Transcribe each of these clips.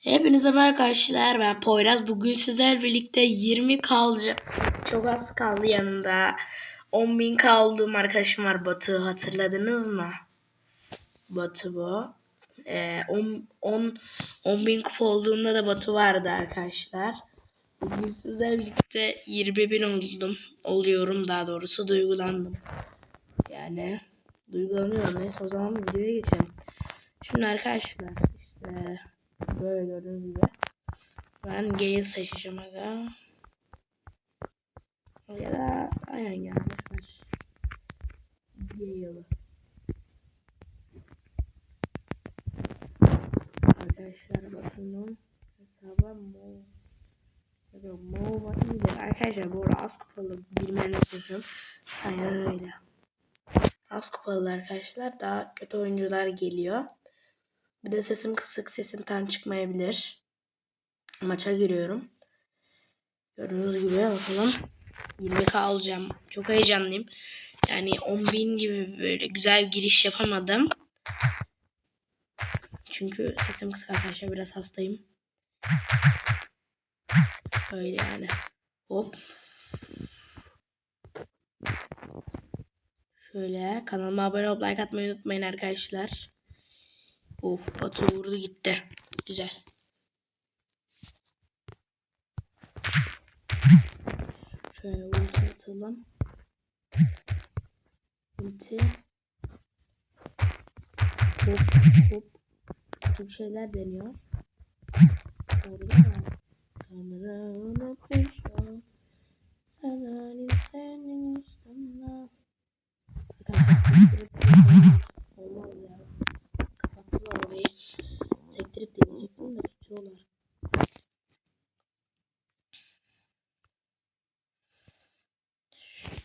Hepinize merhaba arkadaşlar. Ben Poyraz. Bugün sizlerle birlikte 20 kalacağım. Çok az kaldı yanımda. 10.000 kaldığım arkadaşım var Batu. Hatırladınız mı? Batu bu. Ee, 10 10 10.000 kupa olduğunda da Batu vardı arkadaşlar. Bugün sizlerle birlikte 20.000 oldum. Oluyorum daha doğrusu. Duygulandım. Yani duygulanıyorum. Neyse o zaman videoya geçelim. Şimdi arkadaşlar işte böyle gördüğünüz gibi ben Gale seçeceğim aga. Ya da aynen ya boşver. Gale'ı. Arkadaşlar bakın hesaba Mo ya da Mo var iyidir. Arkadaşlar bu az kupalı bilmeyenler için aynen öyle. Az kupalı arkadaşlar daha kötü oyuncular geliyor. Bir de sesim kısık, sesim tam çıkmayabilir. Maça giriyorum. Gördüğünüz gibi bakalım. 20k alacağım. Çok heyecanlıyım. Yani 10.000 gibi böyle güzel bir giriş yapamadım. Çünkü sesim kısık arkadaşlar. Biraz hastayım. Öyle yani. Hop. Şöyle kanalıma abone olup like atmayı unutmayın arkadaşlar. Of Batu vurdu gitti. Güzel. Şöyle ulti atalım. Ulti. Hop hop. Çok şeyler deniyor. Orada da. Kamera unutmuşum. Sen senin üstünden.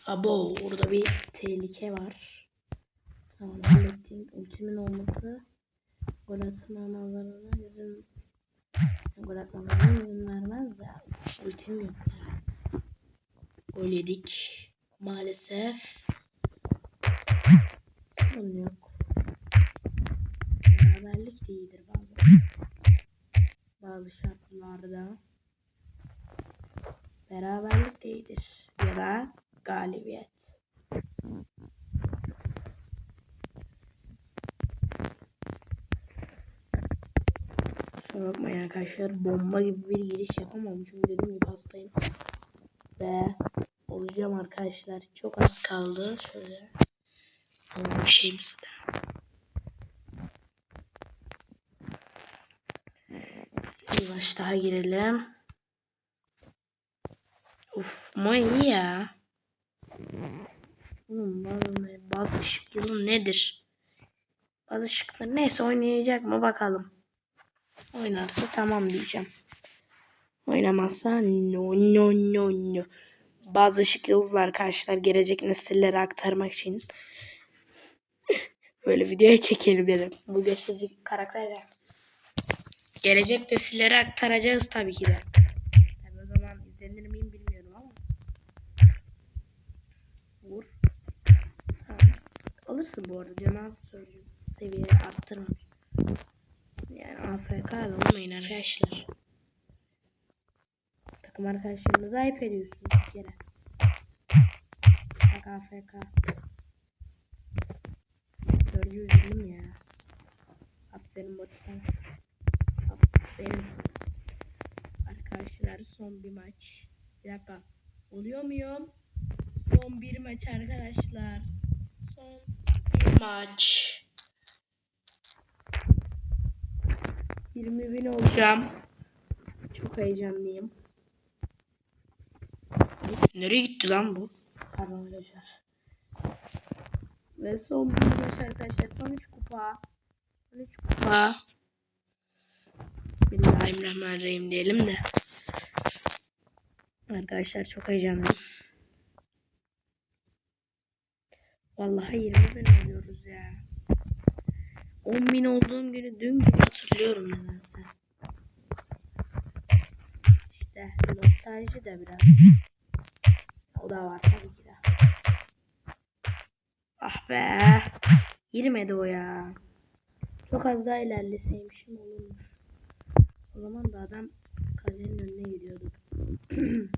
Abo orada bir tehlike var. Tamam hallettim. Ultimin olması gol atmamalarına izin gol atmamalarına izin vermez de ultim yok. Gol yedik. Maalesef. Sorun yok. Beraberlik de iyidir bazen. Bazı şartlarda. Beraberlik de iyidir. Ya da galibiyet. Kusura bakmayın arkadaşlar. Bomba gibi bir giriş yapamam. Çünkü dediğim gibi hastayım. Ve olacağım arkadaşlar. Çok az kaldı. Şöyle. Bir şeyimiz de. Bir baş daha girelim. Uf, iyi ya. Bazı, ışık yılı nedir? Bazı ışıklar neyse oynayacak mı bakalım. Oynarsa tamam diyeceğim. Oynamazsa no no no no. Bazı ışık yıldızlar arkadaşlar gelecek nesillere aktarmak için böyle videoya çekelim dedim. Bu geçici karakterler. Gelecek nesillere aktaracağız tabii ki de. Tabii o zaman izlenir miyim bilmiyorum ama. Vur. Bu arada. Söyleyeyim. Seviye arttırmamış. Yani AFK olmayın arkadaşlar. Takım arkadaşlarınızı ayıp ediyorsunuz bir kere. Bak AFK. Dördü üzüldüm ya. Aferin Batu sana. Aferin. Arkadaşlar son bir maç. Bir dakika. Oluyor muyum? Son bir maç arkadaşlar. Son maç. 20 bin olacağım. Çok heyecanlıyım. Nereye gitti lan bu? Pardon arkadaşlar. Ve son bir maç arkadaşlar. Son 3 kupa. Son 3 kupa. Bismillahirrahmanirrahim diyelim de. Arkadaşlar çok heyecanlıyım. Vallahi 20 bin oynuyoruz ya. 10 bin olduğum günü dün gibi hatırlıyorum nedense. İşte nostalji de biraz. O da var tabii ki de. Ah be. Girmedi o ya. Çok az daha ilerleseymişim olurmuş. O zaman da adam kalenin önüne gidiyordu.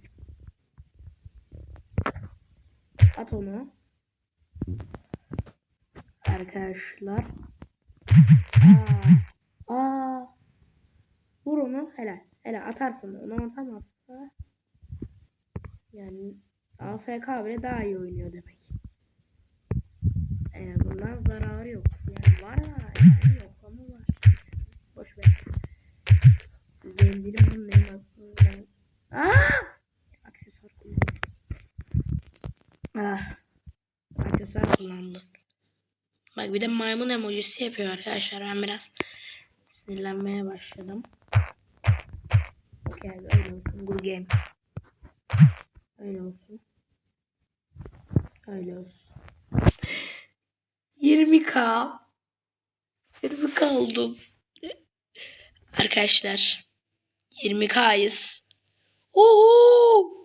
At onu. Arkadaşlar. Aa, aa. Vur onu helal. Helal atarsın. Onu atamazsa yani AFK bile daha iyi oynuyor demek. En azından zararı yok. Yani var da yani yok ama var. Boş ver. Zendirim bunun en aslında. Aa! Aksesuar kullanıyor. Ah. Aksesuar kullandı. Bak bir de maymun emojisi yapıyor arkadaşlar. Ben biraz sinirlenmeye başladım. Okey öyle olsun. Good game. Öyle olsun. Öyle olsun. 20k 20k oldum. Arkadaşlar 20k'yız. Oo!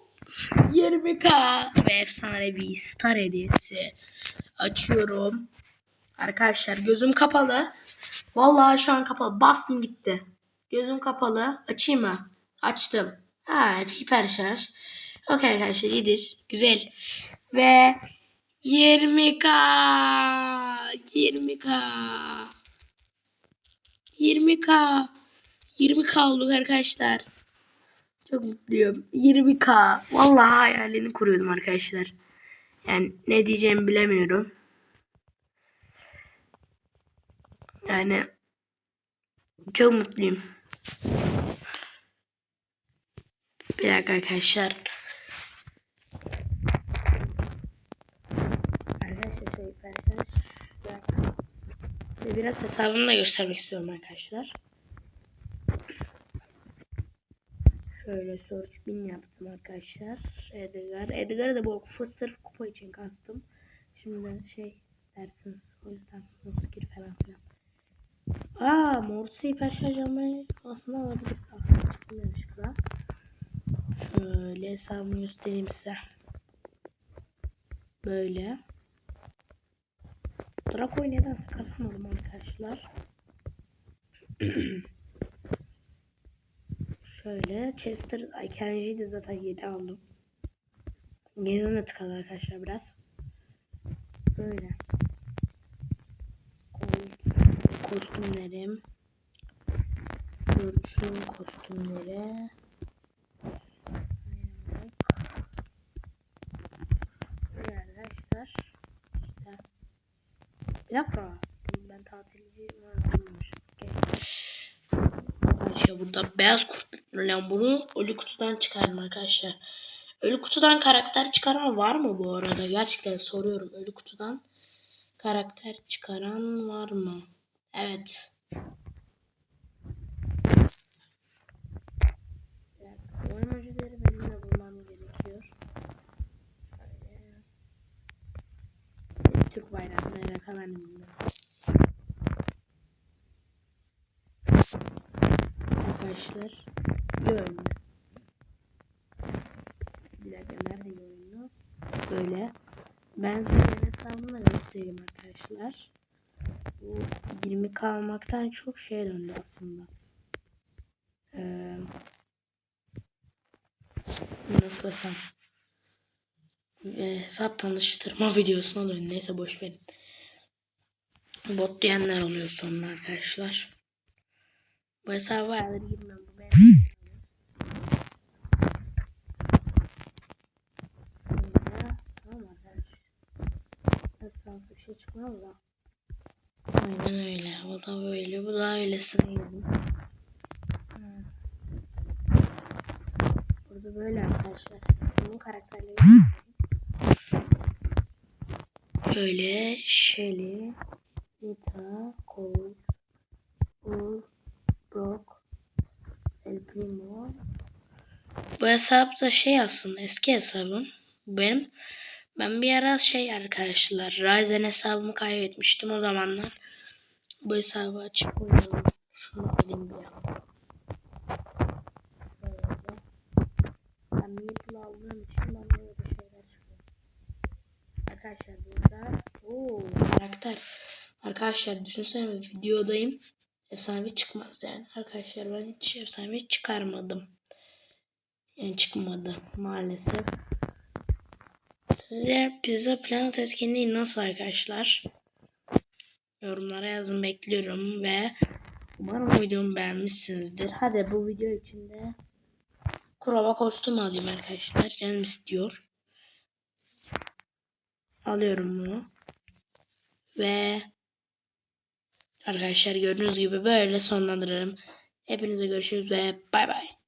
20k ve efsane bir star hediyesi açıyorum. Arkadaşlar gözüm kapalı. Vallahi şu an kapalı. Bastım gitti. Gözüm kapalı. Açayım mı? Açtım. Ha, hiper şarj. Okey arkadaşlar iyidir. Güzel. Ve 20k 20k 20k 20k olduk arkadaşlar. Çok mutluyum. 20k. Vallahi hayalini kuruyordum arkadaşlar. Yani ne diyeceğimi bilemiyorum. Yani çok mutluyum. Bir dakika arkadaşlar. Arkadaşlar şey biraz hesabımı da göstermek istiyorum arkadaşlar. Şöyle search bin yaptım arkadaşlar. Edgar. Edgar'ı da bu sırf kupa için kastım. Şimdi şey dersiniz. O yüzden Moskir falan filan. Aa Mortis'i hiper almayı aslında alabiliriz. Aslında çıktım yanlışlıkla. Şöyle hesabımı göstereyim size. Böyle. Draco'yu nedense kazanmadım arkadaşlar. Şöyle Chester Ay Kenji'yi de zaten 7 aldım. Geriden tıkalı arkadaşlar biraz. Böyle. Kostümlerim. Search'un kostümleri. Arkadaşlar. İşte. Bir dakika. Ben tatilci varmış. Arkadaşlar burada beyaz kurtla bunu ölü kutudan çıkardım arkadaşlar. Ölü kutudan karakter çıkaran var mı bu arada? Gerçekten soruyorum. Ölü kutudan karakter çıkaran var mı? Evet. Bir dakika, O emojileri benim de bulmam gerekiyor. Türk bayrağına yakalanım bilmiyorum. Arkadaşlar gördüm. Bir dakika nerede görünüyor? Böyle. Ben size hesabımı da göstereyim arkadaşlar. Bu 20 kalmaktan çok şey döndü aslında. Ee, nasıl desem. Ee, hesap tanıştırma videosuna döndü. Neyse boş verin. Bot diyenler oluyor sonra arkadaşlar. Bu hesaba bayağıdır girmiyorum. Bu benim. Böyle, Tamam arkadaşlar. Nasıl bir şey çıkmaz da. Aynen öyle. O da böyle. Bu da öylesine girdim. Hmm. Burada böyle arkadaşlar. Bunun karakterleri Böyle Shelly, Nita, Cole, Bull, Brock, El Primo. Bu hesap da şey aslında eski hesabım. Benim ben bir ara şey arkadaşlar Ryzen hesabımı kaybetmiştim o zamanlar. Bu hesabı açıp oynayalım. Şunu alayım bir. Böyle. Ben Meeple aldığım için bana böyle şeyler çıkıyor. Arkadaşlar burada ooo karakter. Arkadaşlar düşünsene videodayım. efsanevi çıkmaz yani. Arkadaşlar ben hiç efsanevi çıkarmadım. Yani çıkmadı maalesef. Sizce Pizza Planet etkinliği nasıl arkadaşlar? Yorumlara yazın bekliyorum ve umarım videomu beğenmişsinizdir. Hadi bu video içinde kuraba kostüm alayım arkadaşlar. Canım istiyor. Alıyorum bunu. Ve arkadaşlar gördüğünüz gibi böyle sonlandırırım. Hepinize görüşürüz ve bay bay.